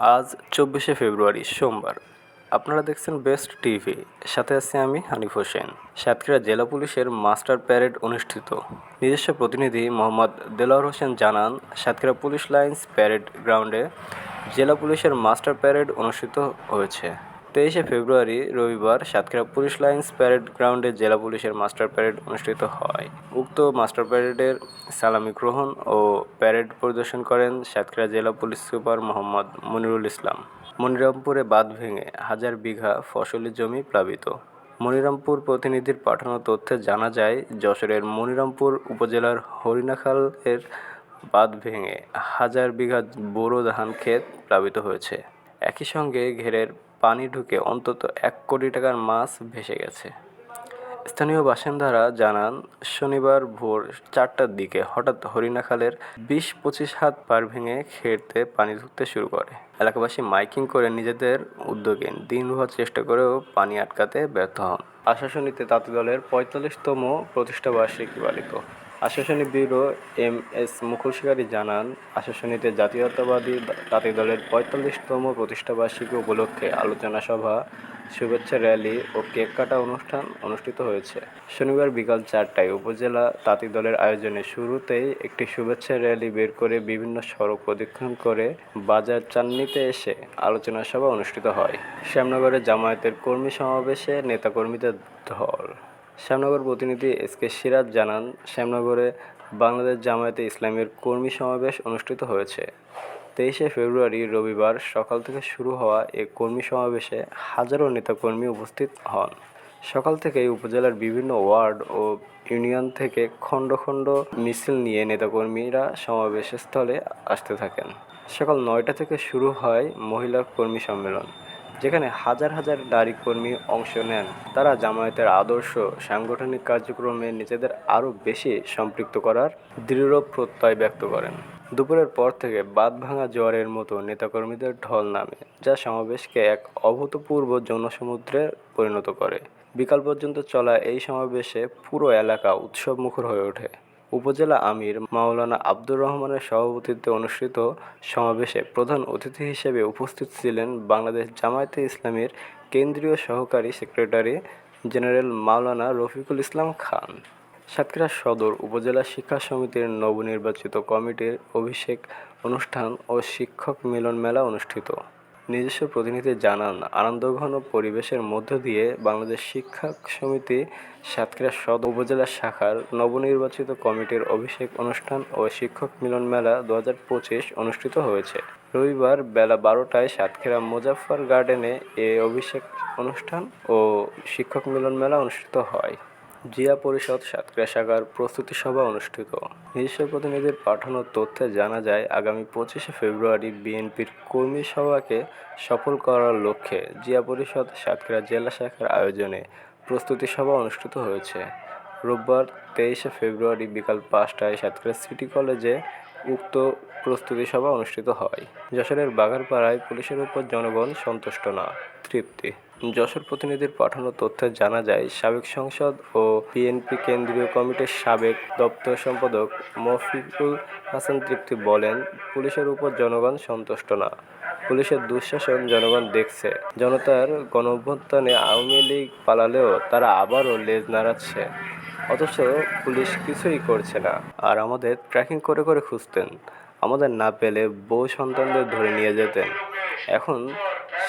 আজ চব্বিশে ফেব্রুয়ারি, সোমবার। আপনারা দেখছেন বেস্ট টিভি। সাথে আছি আমি হানিফ হোসেন। সাতক্ষীরা জেলা পুলিশের মাস্টার প্যারেড অনুষ্ঠিত। নিজস্ব প্রতিনিধি মোহাম্মদ দেলোয়ার হোসেন জানান, সাতক্ষীরা পুলিশ লাইন্স প্যারেড গ্রাউন্ডে জেলা পুলিশের মাস্টার প্যারেড অনুষ্ঠিত হয়েছে। তেইশে ফেব্রুয়ারি, রবিবার সাতক্ষীরা পুলিশ লাইন্স প্যারেড গ্রাউন্ডে জেলা পুলিশের মাস্টার প্যারেড অনুষ্ঠিত হয়। উক্ত মাস্টার প্যারেডের সালামি গ্রহণ ও প্যারেড পরিদর্শন করেন সাতক্ষীরা জেলা পুলিশ সুপার মোহাম্মদ মনিরুল ইসলাম। মনিরামপুরে বাঁধ ভেঙে হাজার বিঘা ফসলি জমি প্লাবিত। মনিরামপুর প্রতিনিধির পাঠানো তথ্যে জানা যায়, যশোরের মনিরামপুর উপজেলার হরিণাখালের বাঁধ ভেঙে হাজার বিঘা বোরো ধান ক্ষেত প্লাবিত হয়েছে। একই সঙ্গে ঘেরের পানি ঢুকে অন্তত এক কোটি টাকার মাছ ভেসে গেছে। স্থানীয় বাসিন্দারা জানান, শনিবার ভোর চারটার দিকে হঠাৎ হরিণাখালের বিশ পঁচিশ হাত পার ভেঙে খেতে পানি ঢুকতে শুরু করে। এলাকাবাসী মাইকিং করে নিজেদের উদ্যোগে দিন হওয়ার চেষ্টা করেও পানি আটকাতে ব্যর্থ হন। আশাসনীতে তাঁতি দলের পঁয়তাল্লিশতম প্রতিষ্ঠাবার্ষিকী পালিত। Assasuni bureau M S Mukul জানান আশাসনীতে জাতীয়তাবাদী তাঁতি দলের পঁয়তাল্লিশতম প্রতিষ্ঠাবার্ষিকী উপলক্ষে আলোচনা সভা, শুভেচ্ছা র্যালি ও কেক কাটা অনুষ্ঠান অনুষ্ঠিত হয়েছে। শনিবার বিকাল চারটায় উপজেলা তাঁতি দলের আয়োজনে শুরুতেই একটি শুভেচ্ছা র্যালি বের করে বিভিন্ন সড়ক প্রদক্ষিণ করে বাজার চান্নিতে এসে আলোচনা সভা অনুষ্ঠিত হয়। শ্যামনগরে জামায়াতের কর্মী সমাবেশে নেতাকর্মীদের ঢল শ্যামনগর প্রতিনিধি এস কে সিরাজ জানান, শ্যামনগরে বাংলাদেশ জামায়াতে ইসলামের কর্মী সমাবেশ অনুষ্ঠিত হয়েছে। তেইশে ফেব্রুয়ারি রবিবার সকাল থেকে শুরু হওয়া এ কর্মী সমাবেশে হাজারো নেতাকর্মী উপস্থিত হন। সকাল থেকেই উপজেলার বিভিন্ন ওয়ার্ড ও ইউনিয়ন থেকে খণ্ড খণ্ড মিছিল নিয়ে নেতাকর্মীরা সমাবেশস্থলে আসতে থাকেন। সকাল নয়টা থেকে শুরু হয় মহিলা কর্মী সম্মেলন। যেখানে হাজার হাজার নারী কর্মী অংশ নেন। তারা জামায়াতের আদর্শ, সাংগঠনিক কার্যক্রমে নিজেদের আরও বেশি সম্পৃক্ত করার দৃঢ় প্রত্যয় ব্যক্ত করেন। দুপুরের পর থেকে বাদ ভাঙা জোয়ারের মতো নেতাকর্মীদের ঢল নামে, যা সমাবেশকে এক অভূতপূর্ব জনসমুদ্রে পরিণত করে। বিকাল পর্যন্ত চলা এই সমাবেশে পুরো এলাকা উৎসব মুখর হয়ে ওঠে। উপজেলা আমির মাওলানা আব্দুর রহমানের সভাপতিত্বে অনুষ্ঠিত সমাবেশে প্রধান অতিথি হিসেবে উপস্থিত ছিলেন বাংলাদেশ জামায়াতে ইসলামের কেন্দ্রীয় সহকারী সেক্রেটারি জেনারেল মাওলানা রফিকুল ইসলাম খান। সাতক্ষীরা সদর উপজেলা শিক্ষা সমিতির নবনির্বাচিত কমিটির অভিষেক অনুষ্ঠান ও শিক্ষক মিলন মেলা অনুষ্ঠিত। নিজস্ব প্রতিনিধি জানান, আনন্দঘন পরিবেশের মধ্য দিয়ে বাংলাদেশ শিক্ষা সমিতি সাতক্ষীরা সদর উপজেলা শাখার নবনির্বাচিত কমিটির অভিষেক অনুষ্ঠান ও শিক্ষক মিলন মেলা দু অনুষ্ঠিত হয়েছে। রবিবার বেলা বারোটায় সাতক্ষীরা মুজাফফর গার্ডেনে এ অভিষেক অনুষ্ঠান ও শিক্ষক মিলন মেলা অনুষ্ঠিত হয়। জিয়া পরিষদ সাতক্ষীরা শাখার প্রস্তুতি সভা অনুষ্ঠিত। নিজস্ব প্রতিনিধির পাঠানো তথ্যে জানা যায়, আগামী পঁচিশে ফেব্রুয়ারি বিএনপির কর্মী সভাকে সফল করার লক্ষ্যে জিয়া পরিষদ সাতক্ষীরা জেলা শাখার আয়োজনে প্রস্তুতি সভা অনুষ্ঠিত হয়েছে। রোববার তেইশে ফেব্রুয়ারি বিকাল পাঁচটায় সাতক্ষীরা সিটি কলেজে উক্ত প্রস্তুতি সভা অনুষ্ঠিত হয়। যশোরের বাগারপাড়ায় পুলিশের উপর জনগণ সন্তুষ্ট না, তৃপ্তি। যশোর প্রতিনিধির পাঠানো তথ্যে জানা যায়, সাবেক সংসদ ও বিএনপি কেন্দ্রীয় কমিটির সাবেক দপ্তর সম্পাদক মফিকুল হাসান তৃপ্তি বলেন, পুলিশের উপর জনগণ সন্তুষ্ট না। পুলিশের দুঃশাসন জনগণ দেখছে। জনতার গণ অভ্যুত্থানে আওয়ামী লীগ পালালেও তারা আবারও লেজ নাড়াচ্ছে। অথচ পুলিশ কিছুই করছে না। আর আমাদের ট্র্যাকিং করে করে খুঁজতেন। আমাদের না পেলে বউ সন্তানদের ধরে নিয়ে যেতেন। এখন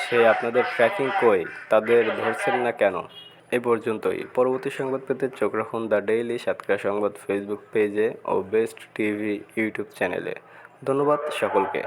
সে আপনাদের ট্র্যাকিং কই? তাদের ধরছেন না কেন? এ পর্যন্তই। পরবর্তী সংবাদ পেতে চোখ রাখুন দ্য ডেইলি সাতক্ষীরা সংবাদ ফেসবুক পেজে ও বেস্ট টিভি ইউটিউব চ্যানেলে ধন্যবাদ সকলকে।